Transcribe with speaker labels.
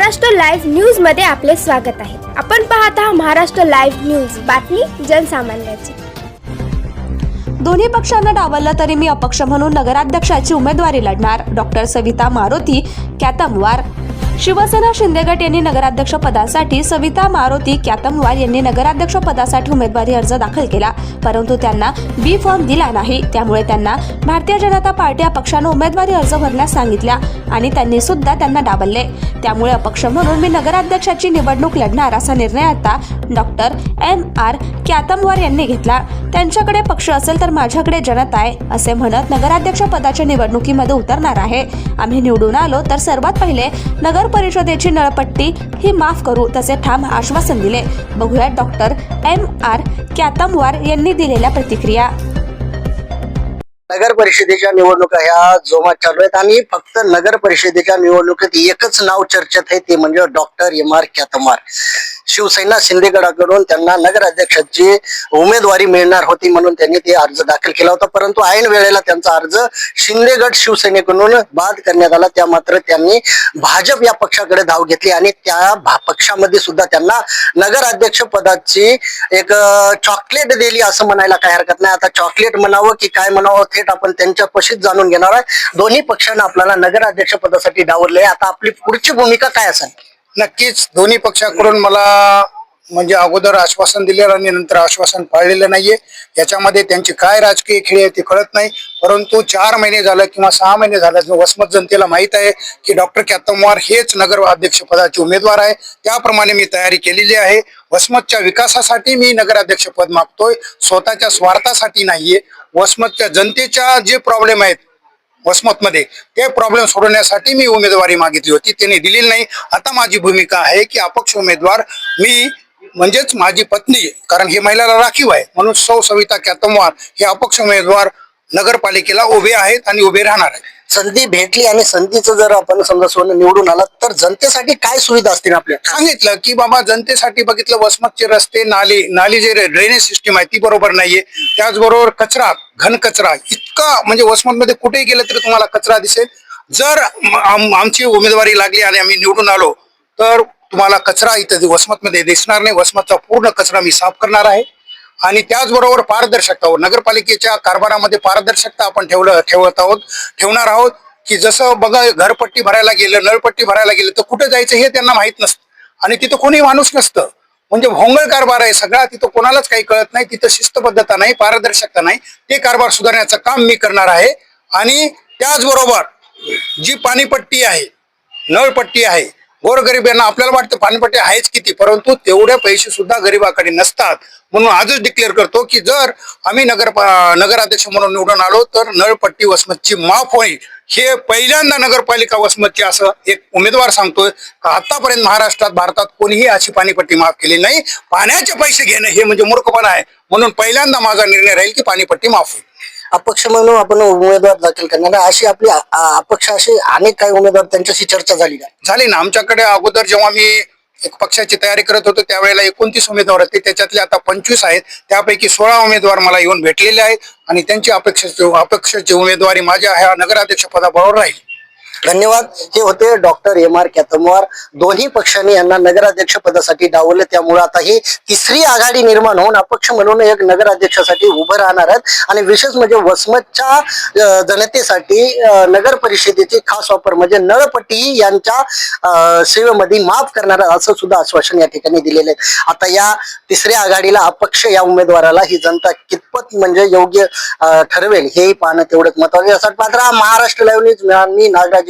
Speaker 1: Maharashtra live न्यूजमध्ये आपले स्वागत आहे. आपण पाहत आहात महाराष्ट्र लाईव्ह न्यूज. बातमी जनसामान्याची.
Speaker 2: दोन्ही पक्षांना डावललं तरी मी अपक्ष म्हणून नगराध्यक्षाची उमेदवारी लढणार. डॉक्टर सविता मारुती कॅतमवार शिवसेना शिंदे गट यांनी नगराध्यक्ष पदासाठी सविता मारुती कॅतमवार यांनी नगराध्यक्ष पदासाठी उमेदवारी अर्ज दाखल केला. परंतु त्यांना बी फॉर्म दिला नाही. त्यामुळे त्यांना भारतीय जनता पार्टी या पक्षानं उमेदवारी अर्ज भरण्यास सांगितल्या आणि त्यांनी सुद्धा त्यांना डावलले. त्यामुळे अपक्ष म्हणून मी नगराध्यक्षाची निवडणूक लढणार असा निर्णय आता डॉक्टर एम आर क्यातमवार यांनी घेतला. त्यांच्याकडे पक्ष असेल तर माझ्याकडे जनता आहे असे म्हणत नगराध्यक्ष पदाच्या निवडणुकीमध्ये उतरणार आहे. आम्ही निवडून आलो तर सर्वात पहिले नगर परिषदेची नळपट्टी ही माफ करू तसे ठाम आश्वासन दिले. बघूया डॉक्टर एम आर कॅतमवार यांनी दिलेल्या प्रतिक्रिया.
Speaker 3: नगर परिषदेच्या निवडणुका ह्या जोमात चालू आहेत. आणि फक्त नगर परिषदेच्या निवडणुकीत एकच नाव चर्चेत आहे ते म्हणजे doctor M R Khyatmar Shiv Sena शिंदेगडाकडून त्यांना नगराध्यक्षाची उमेदवारी मिळणार होती म्हणून त्यांनी ते अर्ज दाखल केला होता. परंतु ऐन वेळेला त्यांचा अर्ज शिंदेगड शिवसेनेकडून बाद करण्यात आला. त्या मात्र त्यांनी भाजप या पक्षाकडे धाव घेतली आणि त्या भा- पक्षामध्ये सुद्धा त्यांना नगराध्यक्ष पदाची एक चॉकलेट दिली असं म्हणायला काय हरकत नाही. आता चॉकलेट म्हणावं की काय म्हणावं थेट आपण त्यांच्या पशीच जाणून घेणार आहे दोन्ही पक्षांना आपल्याला नगराध्यक्ष पदासाठी डावरले आता आपली पुढची भूमिका काय असेल?
Speaker 4: नक्कीच. दोन्ही पक्षाकडून मला म्हणजे अगोदर आश्वासन दिलेलं आणि नंतर आश्वासन पाळलेलं नाहीये. याच्यामध्ये त्यांची काय राजकीय खेळी आहे ते कळत नाही. परंतु चार महिने झालं किंवा सहा महिने झालं वसमत जनतेला माहीत आहे की डॉक्टर कॅतमवार हेच नगर अध्यक्षपदाचे उमेदवार आहे. त्याप्रमाणे मी तयारी केलेली आहे. वसमतच्या विकासासाठी मी नगराध्यक्षपद मागतोय. स्वतःच्या स्वार्थासाठी नाहीये. वसमतच्या जनतेच्या जे प्रॉब्लेम आहेत वसमतमध्ये. ते प्रॉब्लेम सोडवण्यासाठी मी उमेदवारी मागितली होती. त्यांनी दिलेली नाही. आता माझी भूमिका आहे की अपक्ष उमेदवार मी म्हणजेच माझी पत्नी कारण हे महिलाला राखीव आहे. म्हणून सौ सविता कॅतमवार हे अपक्ष उमेदवार नगरपालिकेला उभे आहेत आणि उभे राहणार आहेत.
Speaker 3: संधी भेटली आणि संधीचं जर आपण समजा सोनं निवडून आला तर जनतेसाठी काय सुविधा असतील आपल्या?
Speaker 4: सांगितलं की बाबा जनतेसाठी बघितलं वसमतचे रस्ते नाली नाली जे ड्रेनेज सिस्टीम आहे ती बरोबर नाहीये. त्याचबरोबर कचरा घन कचरा इतका म्हणजे वसमतमध्ये कुठेही गेलं तरी तुम्हाला कचरा दिसेल. जर आम- आमची उमेदवारी लागली आणि आम्ही निवडून आलो तर तुम्हाला कचरा इथं वसमतमध्ये दिसणार नाही. वसमतचा पूर्ण कचरा मी साफ करणार आहे. आणि त्याचबरोबर पारदर्शकता हो. नगरपालिकेच्या कारभारामध्ये पारदर्शकता आपण ठेवलं ठेवत आहोत. ठेवणार आहोत की जसं बघा घरपट्टी भरायला गेलं नळपट्टी भरायला गेलं तर कुठं जायचं हे त्यांना माहीत नसतं. आणि तिथं कोणी माणूस नसतं. म्हणजे भोंगळ कारभार आहे सगळा तिथं कोणालाच काही कळत नाही. तिथं शिस्तबद्धता नाही पारदर्शकता नाही. ते कारभार सुधारण्याचं काम मी करणार आहे. आणि त्याचबरोबर जी पाणीपट्टी आहे नळपट्टी आहे गोरगरिबांना आपल्याला वाटतं पाणीपट्टी आहेच किती परंतु तेवढे पैसे सुद्धा गरिबाकडे नसतात. म्हणून आजच डिक्लेअर करतो की जर आम्ही नगर नगराध्यक्ष म्हणून निवडून आलो तर नळपट्टी वसमतची माफ होईल. हे पहिल्यांदा नगरपालिका वसमतची असं एक उमेदवार सांगतोय का आतापर्यंत महाराष्ट्रात भारतात कोणीही अशी पाणीपट्टी माफ केली नाही. पाण्याचे पैसे घेणं हे म्हणजे मूर्खपणा आहे. म्हणून पहिल्यांदा माझा निर्णय राहील की पाणीपट्टी माफ होईल.
Speaker 3: अपक्ष म्हणून आपण उमेदवार दाखल करणार आहे. अशी आपली अ- अ- अपक्ष असे अनेक काही उमेदवार त्यांच्याशी चर्चा झाली आहे.
Speaker 4: झाली ना. आमच्याकडे अगोदर जेव्हा मी एक पक्षाची तयारी करत होतो त्यावेळेला एकोणतीस उमेदवार होते. त्याच्यातले आता पंचवीस आहेत. त्यापैकी सोळा उमेदवार मला येऊन भेटलेले आहेत आणि त्यांची अपेक्षेची अपेक्षेची उमेदवारी माझ्या ह्या नगराध्यक्ष पदाबरोबर राहील.
Speaker 3: धन्यवाद. हे होते डॉक्टर एम आर कॅतमवार. दोन्ही पक्षांनी यांना नगराध्यक्ष पदासाठी डावलं. त्यामुळे आता ही तिसरी आघाडी निर्माण होऊन अपक्ष म्हणून एक नगराध्यक्षासाठी उभं राहणार आहेत. आणि विशेष म्हणजे वसमतच्या जनतेसाठी नगर परिषदेची खास वापर म्हणजे नळपट्टी यांच्या सेवेमध्ये माफ करणार असं सुद्धा आश्वासन या ठिकाणी दिलेले आता या तिसऱ्या आघाडीला अपक्ष या उमेदवाराला ही जनता कितपत म्हणजे योग्य ठरवेल हेही पाहणं तेवढंच महत्वाचं असं पात्र महाराष्ट्र लाईव्ह न्यूज मी Nagraj